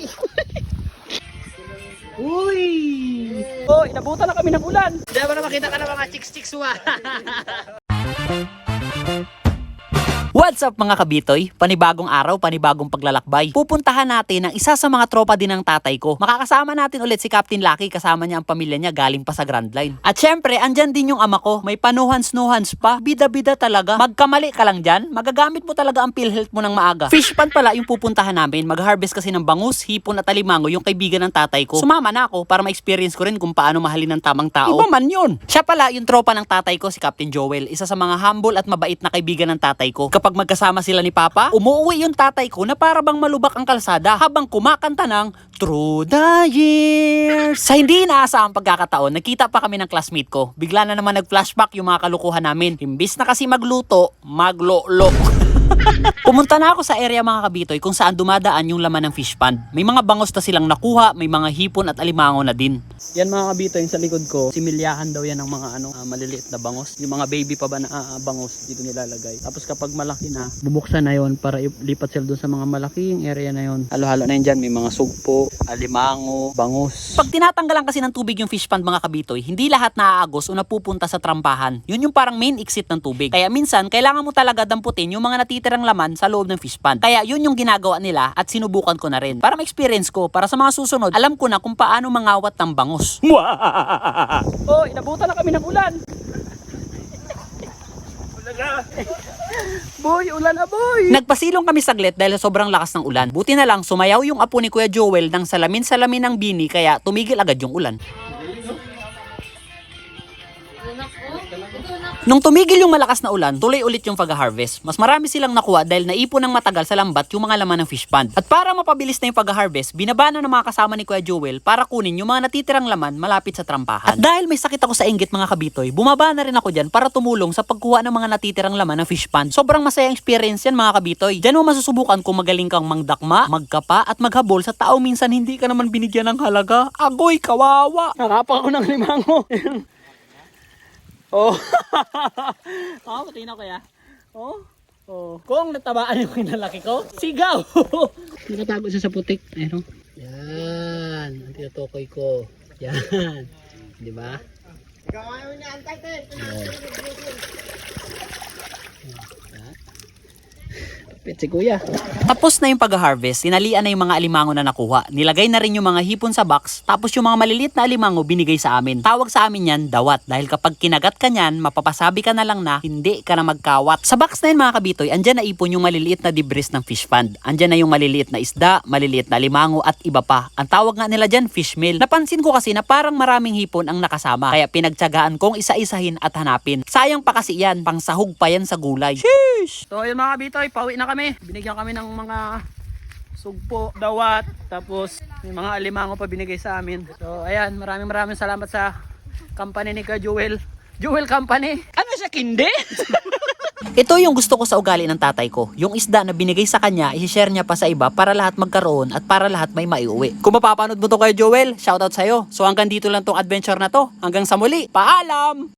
Uy! Uy! Oh, inabutan na kami ng ulan. Hindi na makita ka ng mga chicks-chicks ah. What's up mga kabitoy? Panibagong araw, panibagong paglalakbay. Pupuntahan natin ang isa sa mga tropa din ng tatay ko. Makakasama natin ulit si Captain Lucky kasama niya ang pamilya niya galing pa sa Grand Line. At syempre, andyan din yung ama ko. May panuhans-nuhans pa. Bida-bida talaga. Magkamali ka lang dyan, magagamit mo talaga ang PhilHealth mo ng maaga. Fish pan pala yung pupuntahan namin. Mag-harvest kasi ng bangus, hipon at alimango yung kaibigan ng tatay ko. Sumama na ako para ma-experience ko rin kung paano mahalin ng tamang tao. Iba man yun. Siya pala yung tropa ng tatay ko, si Captain Joel. Isa sa mga humble at mabait na kaibigan ng tatay ko. Kapag magkasama sila ni Papa, umuwi yung tatay ko na para bang malubak ang kalsada habang kumakanta ng Through the years. Sa hindi inaasahang pagkakataon, nakita pa kami ng classmate ko. Bigla na naman nag-flashback yung mga kalukuhan namin. Imbis na kasi magluto, maglolo. Pumunta na ako sa area mga kabitoy kung saan dumadaan yung laman ng fish pond. May mga bangos na silang nakuha, may mga hipon at alimango na din. Yan mga kabitoy sa likod ko, similyahan daw yan ng mga ano, ah, maliliit na bangos. Yung mga baby pa ba na ah, bangos dito nilalagay. Tapos kapag malaki na, bubuksan na yon para lipat sila doon sa mga malaking area na yon. Halo-halo na yun dyan, may mga sugpo, alimango, bangus. Pag tinatanggalan kasi ng tubig yung fish pond mga kabitoy, hindi lahat naaagos o napupunta sa trampahan. Yun yung parang main exit ng tubig. Kaya minsan, kailangan mo talaga damputin yung mga natitirang laman sa loob ng fish pond. Kaya yun yung ginagawa nila at sinubukan ko na rin. Para ma-experience ko, para sa mga susunod, alam ko na kung paano mangawat ng bangus. oh, inabutan na kami ng ulan. ulan na. Boy, ulan na boy! Nagpasilong kami saglit dahil sa sobrang lakas ng ulan. Buti na lang sumayaw yung apo ni Kuya Joel ng salamin-salamin ng bini kaya tumigil agad yung ulan. Nung tumigil yung malakas na ulan, tuloy ulit yung pag-harvest. Mas marami silang nakuha dahil naipon ng matagal sa lambat yung mga laman ng fish pond. At para mapabilis na yung pag-harvest, binaba na ng mga kasama ni Kuya Joel para kunin yung mga natitirang laman malapit sa trampahan. At dahil may sakit ako sa inggit mga kabitoy, bumaba na rin ako dyan para tumulong sa pagkuha ng mga natitirang laman ng fish pond. Sobrang masayang experience yan mga kabitoy. Diyan mo masusubukan kung magaling kang mangdakma, magkapa at maghabol sa tao minsan hindi ka naman binigyan ng halaga. Agoy, kawawa! Nakapa ako ng limango. Oh. oh, pati na kuya. Oh. Oh. Kung natabaan yung kinalaki ko, sigaw! Nakatago siya sa putik. Ayun. oh. Yan. Ang tinutukoy ko. Yan. Di ba? Oh. Pit si kuya. Tapos na yung pag-harvest, sinalian na yung mga alimango na nakuha. Nilagay na rin yung mga hipon sa box, tapos yung mga maliliit na alimango binigay sa amin. Tawag sa amin yan, dawat. Dahil kapag kinagat ka niyan, mapapasabi ka na lang na hindi ka na magkawat. Sa box na yun mga kabitoy, andyan na ipon yung maliliit na debris ng fish pond. Andyan na yung maliliit na isda, maliliit na alimango at iba pa. Ang tawag nga nila dyan, fish meal. Napansin ko kasi na parang maraming hipon ang nakasama. Kaya pinagtyagaan kong isa-isahin at hanapin. Sayang pa kasi yan, pang sahog pa yan sa gulay. Sheesh! So yun mga kabitoy, pauwi na kami. Binigyan kami ng mga sugpo, dawat, tapos may mga alimango pa binigay sa amin. So ayan, maraming maraming salamat sa company ni Ka Joel. Joel Company. Ano siya, kinde? Ito yung gusto ko sa ugali ng tatay ko. Yung isda na binigay sa kanya, i-share niya pa sa iba para lahat magkaroon at para lahat may maiuwi. Kung mapapanood mo to kay Joel, shoutout sa'yo. So hanggang dito lang tong adventure na to. Hanggang sa muli, paalam!